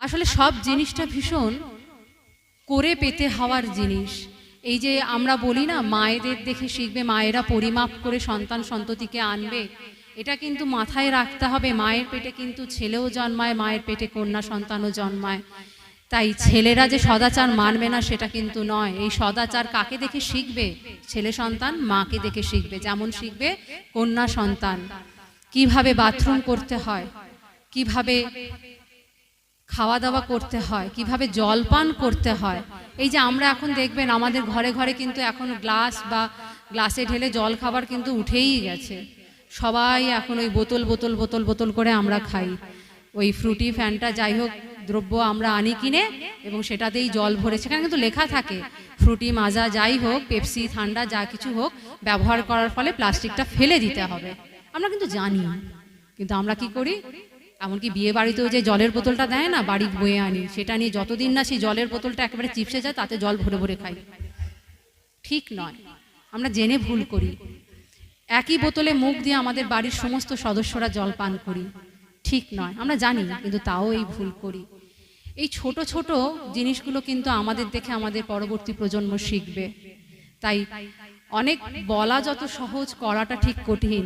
আসলে সব জিনিসটা ভীষণ করে পেতে হওয়ার জিনিস। এই যে আমরা বলি না, মায়েদের দেখে শিখবে, মায়েরা পরিমাপ করে সন্তান সন্ততিকে আনবে, এটা কিন্তু মাথায় রাখতে হবে। মায়ের পেটে কিন্তু ছেলেও জন্মায়, মায়ের পেটে কন্যা সন্তানও জন্মায়। তাই ছেলেরা যে সদাচার মানবে না, সেটা কিন্তু নয়। এই সদাচার কাকে দেখে শিখবে? ছেলে সন্তান মাকে দেখে শিখবে। যেমন শিখবে কন্যা সন্তান। কীভাবে বাথরুম করতে হয়? কীভাবে খাওয়া দাওয়া করতে হয়, কীভাবে জলপান করতে হয়। এই যে আমরা এখন দেখবেন আমাদের ঘরে ঘরে কিন্তু এখন গ্লাস বা গ্লাসে ঢেলে জল খাবার কিন্তু উঠেই গেছে। সবাই এখন ওই বোতল বোতল বোতল বোতল করে আমরা খাই। ওই ফ্রুটি ফ্যানটা যাই হোক, দ্রব্য আমরা আনি কিনে এবং সেটাতেই জল ভরে, সেখানে কিন্তু লেখা থাকে, ফ্রুটি, মাজা যাই হোক, পেপসি, ঠান্ডা যা কিছু হোক, ব্যবহার করার ফলে প্লাস্টিকটা ফেলে দিতে হবে। আমরা কিন্তু জানি, কিন্তু আমরা কি করি? এমনকি বিয়ে বাড়িতেও যে জলের বোতলটা দেয় না বাড়ি বয়ে আনি, সেটা নিয়ে যতদিন না সেই জলের বোতলটা একেবারে চিপসে যায়, তাতে জল ভরে ভরে খাই। ঠিক নয়। আমরা জেনে ভুল করি। একই বোতলে মুখ দিয়ে আমাদের বাড়ির সমস্ত সদস্যরা জল পান করি। ঠিক নয়। আমরা জানি, কিন্তু তাও এই ভুল করি। এই ছোট ছোট জিনিসগুলো কিন্তু আমাদের দেখে আমাদের পরবর্তী প্রজন্ম শিখবে। তাই অনেক বলা যত সহজ, করাটা ঠিক কঠিন।